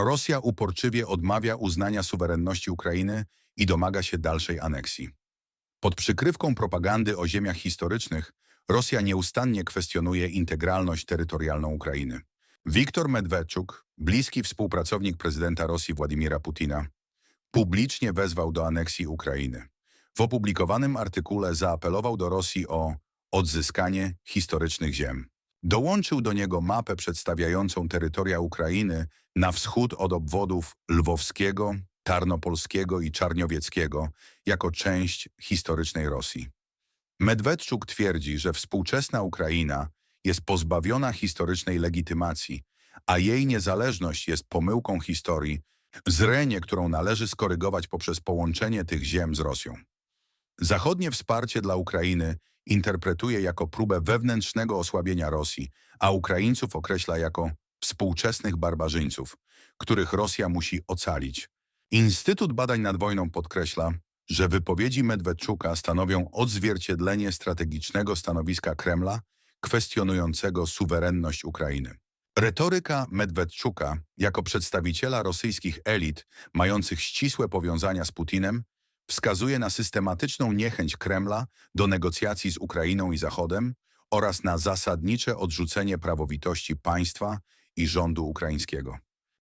Rosja uporczywie odmawia uznania suwerenności Ukrainy i domaga się dalszej aneksji. Pod przykrywką propagandy o ziemiach historycznych Rosja nieustannie kwestionuje integralność terytorialną Ukrainy. Wiktor Medwedczuk, bliski współpracownik prezydenta Rosji Władimira Putina, publicznie wezwał do aneksji Ukrainy. W opublikowanym artykule zaapelował do Rosji o odzyskanie historycznych ziem. Dołączył do niego mapę przedstawiającą terytoria Ukrainy na wschód od obwodów lwowskiego, tarnopolskiego i czarniowieckiego jako część historycznej Rosji. Medwedczuk twierdzi, że współczesna Ukraina jest pozbawiona historycznej legitymacji, a jej niezależność jest pomyłką historii, zrenie, którą należy skorygować poprzez połączenie tych ziem z Rosją. Zachodnie wsparcie dla Ukrainy interpretuje jako próbę wewnętrznego osłabienia Rosji, a Ukraińców określa jako współczesnych barbarzyńców, których Rosja musi ocalić. Instytut Badań nad Wojną podkreśla, że wypowiedzi Medwedczuka stanowią odzwierciedlenie strategicznego stanowiska Kremla kwestionującego suwerenność Ukrainy. Retoryka Medwedczuka jako przedstawiciela rosyjskich elit mających ścisłe powiązania z Putinem wskazuje na systematyczną niechęć Kremla do negocjacji z Ukrainą i Zachodem oraz na zasadnicze odrzucenie prawowitości państwa i rządu ukraińskiego.